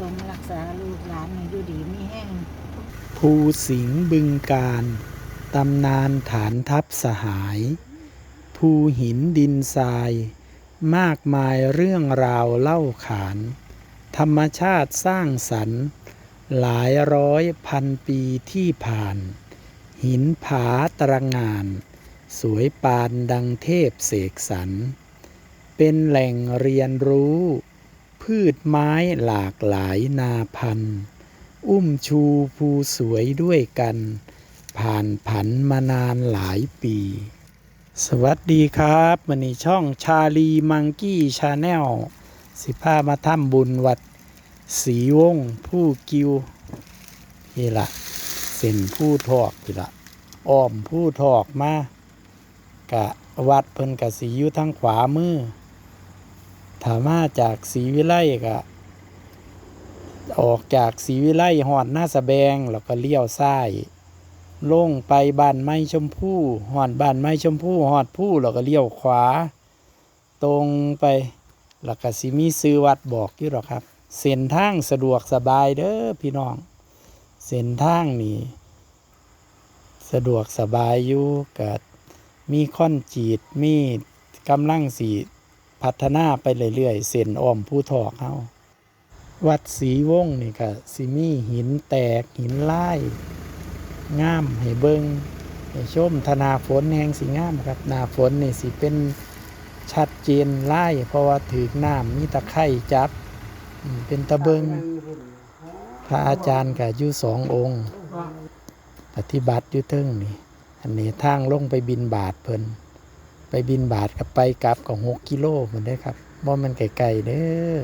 สมรักษาลูกหลานให้อยู่ดีมีแห้งภูสิงห์บึงการตำนานฐานทัพสหาย ภูหินดินทราย มากมายเรื่องราวเล่าขาน ธรรมชาติสร้างสรรค์หลายร้อยพันปีที่ผ่าน หินผาตระงาน สวยปานดังเทพเสกสรรเป็นแหล่งเรียนรู้ พืชไม้หลากหลายนาพันธุ์ อุ้มชูภูสวยด้วยกัน ผ่านผันมานานหลายปี สวัสดีครับมันนี้ช่องชาลีมังกี้ชาแนลสิพามาทำบุญวัดสีวงศ์ผู้กิวนี่ละเส้นผู้ทอกนี่ละอ้อมผู้ทอกมากะวัดเพิ่นกะสีอยู่ทางขวามือ ถ้ามาจากสีวิไลกะออกจากศรีวิไลหอดหน้าสะแบงแล้วก็เลี้ยวซ้ายลงไปบ้านไม้ชมพู่หอดบ้านไม้ชมพู่หอดผู้แล้วก็เลี้ยวขวา ตรงไปแล้วก็สิมีซื้อวัดบอกอยู่หรอกครับ เส้นทางสะดวกสบายเด้อพี่น้อง เส้นทางนี่สะดวกสบายอยู่กับมีค่อนจีดมีกำลังสี พัฒนาไปเรื่อยๆเส้นอ้อมผู้ทอกเฮาวัดศรีวงศ์นี่ก็สิมีหินแตกหินไลายงามให้เบิงให้ชมธนาฝนแห่งสีงามครับนาฝนนี่สิเป็นชัดเจนไลายเพราะว่าถือน้ำมีตะไคร่จับ เป็นตะเบิงพระอาจารย์กับยู่สององค์ ปฏิบัติอยู่เทิงนี่ อันนี้ทางลงไปบินบาทเพิ่น ไปบินบาทกับไปกลับก็หกกิโลเหมือนได้ครับบ่มันไกลๆเด้อ